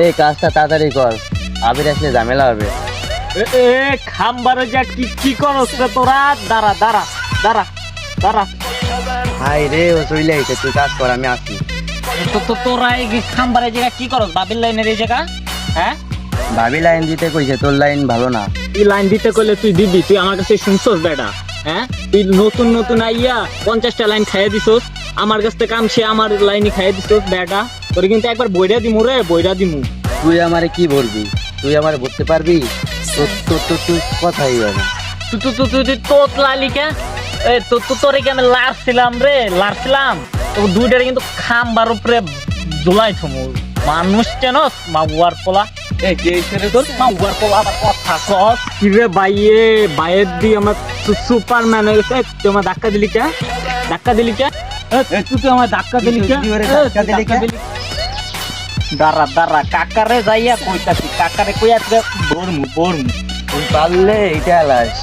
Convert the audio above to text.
এই কাজটা তাড়াতাড়ি কর। আবির আসলে ঝামেলা হবে। এ খাম্বারে যা কি কি করস রে তোরা? দাঁড়া দাঁড়া দাঁড়া দাঁড়া। হাই রে ও চলে আইছে তুই কাজ কর আমি আসি তো তো তোরা এই খাম্বারে জায়গা কি করস বাবির লাইনের এই জায়গা? হ্যাঁ? ভাবি লাইন দিতে কইছে তোর লাইন ভালো না। তুই লাইন দিতে করলে তুই দিবি? তুই আমার কাছে শুনছস বেটা হ্যাঁ? তুই নতুন নতুন আইয়া পঞ্চাশটা লাইন খাইয়ে দিছস। আমার কাছ থেকে কাম সে আমার লাইনই খাইয়ে দিছস বেটা। তোর কিন্তু একবার বইরা দিমু রে বইরা দিমু। তুই আমারে কি বলবি? তুই আমারে বুঝতে পারবি? তোর তোর তোর তুই কথাই না তুই তুই তুই তুই তোত লালিকা এ তো তো তোরে কি আমি লাড়ছিলাম রে? লাড়ছিলাম তো দুইটারে কিন্তু খাম্বার উপরে থমু। মানুষ পোলা। সুপারম্যান হয়ে গেছে। আমার ধাক্কা দিলি কে? ধাক্কা দিলি কে? তুই আমার ধাক্কা দিলি কে? ধাক্কা দিলি কে? দাঁড়া দাঁড়া কাকারে যাইয়া কইতাছি কাকারে কইয়া বরমু বরমু। পারলে এটা লাস